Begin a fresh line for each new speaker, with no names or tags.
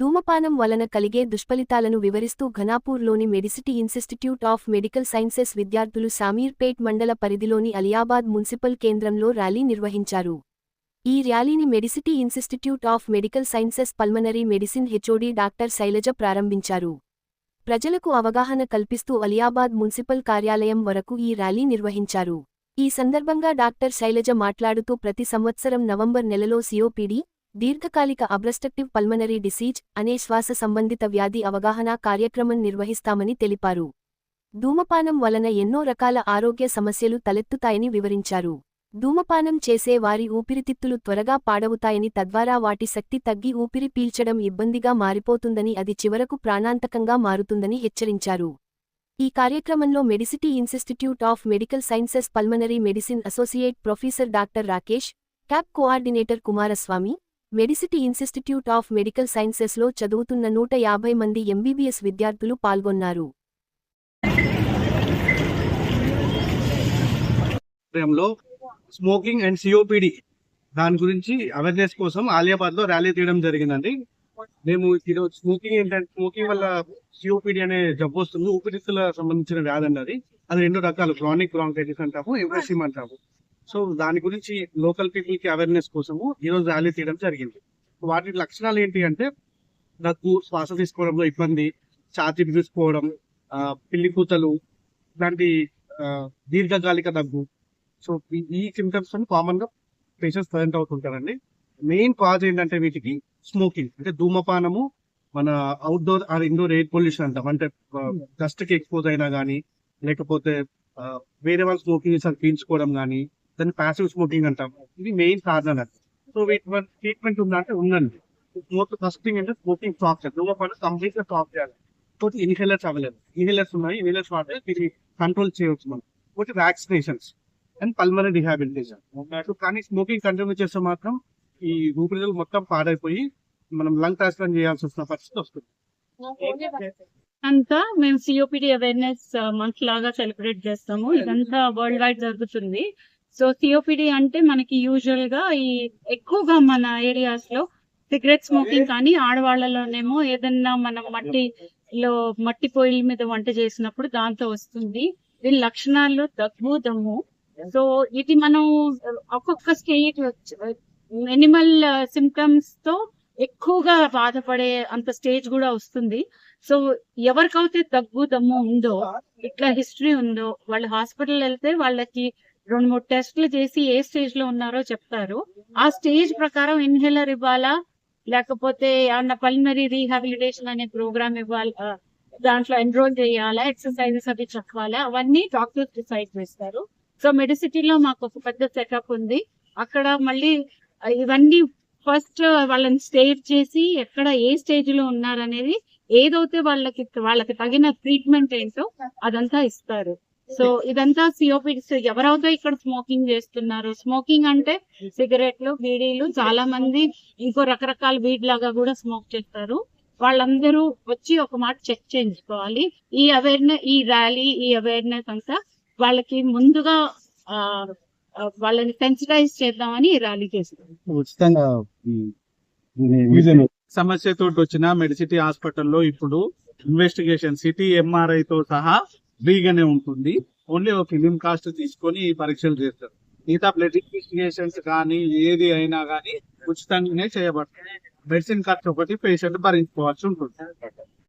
ధూమపానం వలన కలిగే దుష్ఫలితాలను వివరిస్తూ ఘనాపూర్లోని Medicity institute of medical sciences విద్యార్థులు సామీర్పేట్ మండల పరిధిలోని అలియాబాద్ మున్సిపల్ కేంద్రంలో ర్యాలీ నిర్వహించారు. ఈ ర్యాలీని Medicity institute of medical sciences pulmonary medicine HOD doctor Shailaja ప్రారంభించారు. ప్రజలకు అవగాహన కల్పిస్తూ అలియాబాద్ మున్సిపల్ కార్యాలయం వరకు ఈ ర్యాలీ నిర్వహించారు. ఈ సందర్భంగా డాక్టర్ శైలజ మాట్లాడుతూ ప్రతి సంవత్సరం నవంబర్ నెలలో సిఓపిడి దీర్ఘకాలిక అబ్రస్ట్రక్టివ్ పల్మనరీ డిసీజ్ అనే శ్వాస సంబంధిత వ్యాధి అవగాహన కార్యక్రమం నిర్వహిస్తామని తెలిపారు. ధూమపానం వలన ఎన్నో రకాల ఆరోగ్య సమస్యలు తలెత్తుతాయని వివరించారు. ధూమపానం చేసే వారి ఊపిరితిత్తులు త్వరగా పాడవుతాయని తద్వారా వాటి శక్తి తగ్గి ఊపిరి పీల్చడం ఇబ్బందిగా మారిపోతుందని అది చివరకు ప్రాణాంతకంగా మారుతుందని హెచ్చరించారు. ఈ కార్యక్రమంలో Medicity institute of medical sciences pulmonary medicine associate professor doctor Rakesh cap coordinator Kumaraswamy Medicity institute of medical సైన్సెస్లో చదువుతున్న నూట యాభై మంది ఎంబీబీఎస్ విద్యార్థులు పాల్గొన్నారు.
స్మోకింగ్ అండ్ సిఓపిడి దాని గురించి అవేర్నెస్ కోసం ఆలియాబాద్లో ర్యాలీ తీయడం జరిగిందండి. మేము ఈరోజు స్మోకింగ్ ఏంటంటే స్మోకింగ్ వల్ల సిఓపిడి అనే జబ్బు వస్తుంది. ఊపిరితిత్తుల సంబంధించిన వ్యాధి అండి అది. అది రెండు రకాలు. క్రానిక్ బ్రాంకైటిస్ అంటాము ఎవరెసిమ్ అంటాము. సో దాని గురించి లోకల్ పీపుల్కి అవేర్నెస్ కోసము ఈ రోజు ర్యాలీ తీయడం జరిగింది. వాటి లక్షణాలు ఏంటి అంటే దగ్గు శ్వాస తీసుకోవడంలో ఇబ్బంది ఛాతి తీసుకోవడం పిల్లి కూతలు ఇలాంటి దీర్ఘకాలిక దగ్గు. సో ఈ- ఈ సిమ్టమ్స్ కామన్గా పేషెంట్స్ ప్రజెంట్ అవుతుంటారండి. మెయిన్ కాజ్ ఏంటంటే వీటికి స్మోకింగ్ అంటే ధూమపానము మన outdoor or indoor air pollution అంటాం. అంటే డస్ట్కి ఎక్స్పోజ్ అయినా కానీ లేకపోతే వేరే వాళ్ళు స్మోకింగ్ చేసి పీల్చుకోవడం కానీ దాన్ని ప్యాసివ్ స్మోకింగ్ అంటాం. ఇది మెయిన్ కారణం అది. సో వీటి ట్రీట్మెంట్ ఉందంటే ఉందండి. స్మోక్ ఫస్ట్ థింగ్ అంటే స్మోకింగ్ స్టాప్ చేయాలి ధూమపానం కంప్లీట్గా స్టాప్ చేయాలి. కాబట్టి ఇన్హేలర్స్ అవైలబుల్ ఇన్హేలర్స్ ఉన్నాయి ఇన్హేలర్స్ వాడితే దీన్ని కంట్రోల్ చేయవచ్చు మనం. ఒకటి వ్యాక్సినేషన్స్ అండ్ పల్మరీ రిహాబిలిటేషన్ కానీ స్మోకింగ్ కంటిన్యూ చేస్తే మాత్రం ఈ ఊపిరితిత్తులు మొత్తం పాడైపోయి మనం లంగ్ ట్రాన్స్ప్లాంట్ చేయాల్సి వస్తున్న పరిస్థితి వస్తుంది.
అంతా మేము సిఓపిడి అవేర్నెస్ మంత్ లాగా సెలబ్రేట్ చేస్తాము. ఇదంతా వరల్డ్ వైడ్ జరుగుతుంది. సో సిఓపిడి అంటే మనకి యూజువల్గా ఈ ఎక్కువగా మన ఏరియాస్లో సిగరెట్ స్మోకింగ్ కానీ ఆడవాళ్ళలోనేమో ఏదన్నా మనం మట్టిలో మట్టి పొయ్యిల మీద వంట చేసినప్పుడు దాంతో వస్తుంది. దీని లక్షణాలు దగ్గు దమ్ము సో ఇది మనం ఒక్కొక్క స్టేజ్ ఎనిమల్ సిమ్టమ్స్తో ఎక్కువగా బాధపడే అంత స్టేజ్ కూడా వస్తుంది. సో ఎవరికైతే దగ్గు దమ్ము ఉందో ఇట్లా హిస్టరీ ఉందో వాళ్ళు హాస్పిటల్ వెళ్తే వాళ్ళకి రెండు మూడు టెస్టులు చేసి ఏ స్టేజ్లో ఉన్నారో చెప్తారు. ఆ స్టేజ్ ప్రకారం ఇన్హేలర్ ఇవ్వాలా? లేకపోతే ఏమన్నా పల్మరీ రీహాబిలిటేషన్ అనే ప్రోగ్రామ్ ఇవ్వాలి దాంట్లో ఎన్రోల్ చేయాలా? ఎక్సర్సైజెస్ అవి చెప్పాలా? అవన్నీ డాక్టర్స్ డిసైడ్ చేస్తారు. సో మెడిసిటీలో మాకు ఒక పెద్ద సెటప్ ఉంది. అక్కడ మళ్ళీ ఇవన్నీ ఫస్ట్ వాళ్ళని స్టేట్ చేసి ఎక్కడ ఏ స్టేజ్లో ఉన్నారనేది ఏదైతే వాళ్ళకి వాళ్ళకి తగిన ట్రీట్మెంట్ ఏంటో అదంతా ఇస్తారు. సో ఇదంతా సిఓపి ఎవరైతే ఇక్కడ స్మోకింగ్ చేస్తున్నారు? స్మోకింగ్ అంటే సిగరెట్లు బీడీలు చాలా మంది ఇంకో రకరకాల వీడ్ లాగా కూడా స్మోక్ చేస్తారు. వాళ్ళందరూ వచ్చి ఒక మాట చెక్ చేయించుకోవాలి. ఈ అవేర్నెస్ ఈ ర్యాలీ ఈ అవేర్నెస్ అంతా వాళ్ళకి ముందుగా వాళ్ళని సెన్సిటైజ్ చేద్దామని ఈ ర్యాలీ చేస్తారు
ఉచితంగా సమస్యతో వచ్చిన మెడిసిటీ హాస్పిటల్లో ఇప్పుడు ఇన్వెస్టిగేషన్ సిటీ ఎంఆర్ఐ తో సహా ఫ్రీగానే ఉంటుంది. ఓన్లీ ఒక ఫిలిం కాస్ట్ తీసుకొని ఈ పరీక్షలు చేస్తారు. మిగతా బ్లడ్ ఇన్వెస్టిగేషన్స్ కానీ ఏది అయినా కానీ ఉచితంగానే చేయబడుతుంది. మెడిసిన్ ఖర్చు ఒకటి పేషెంట్ భరించుకోవాల్సి ఉంటుంది.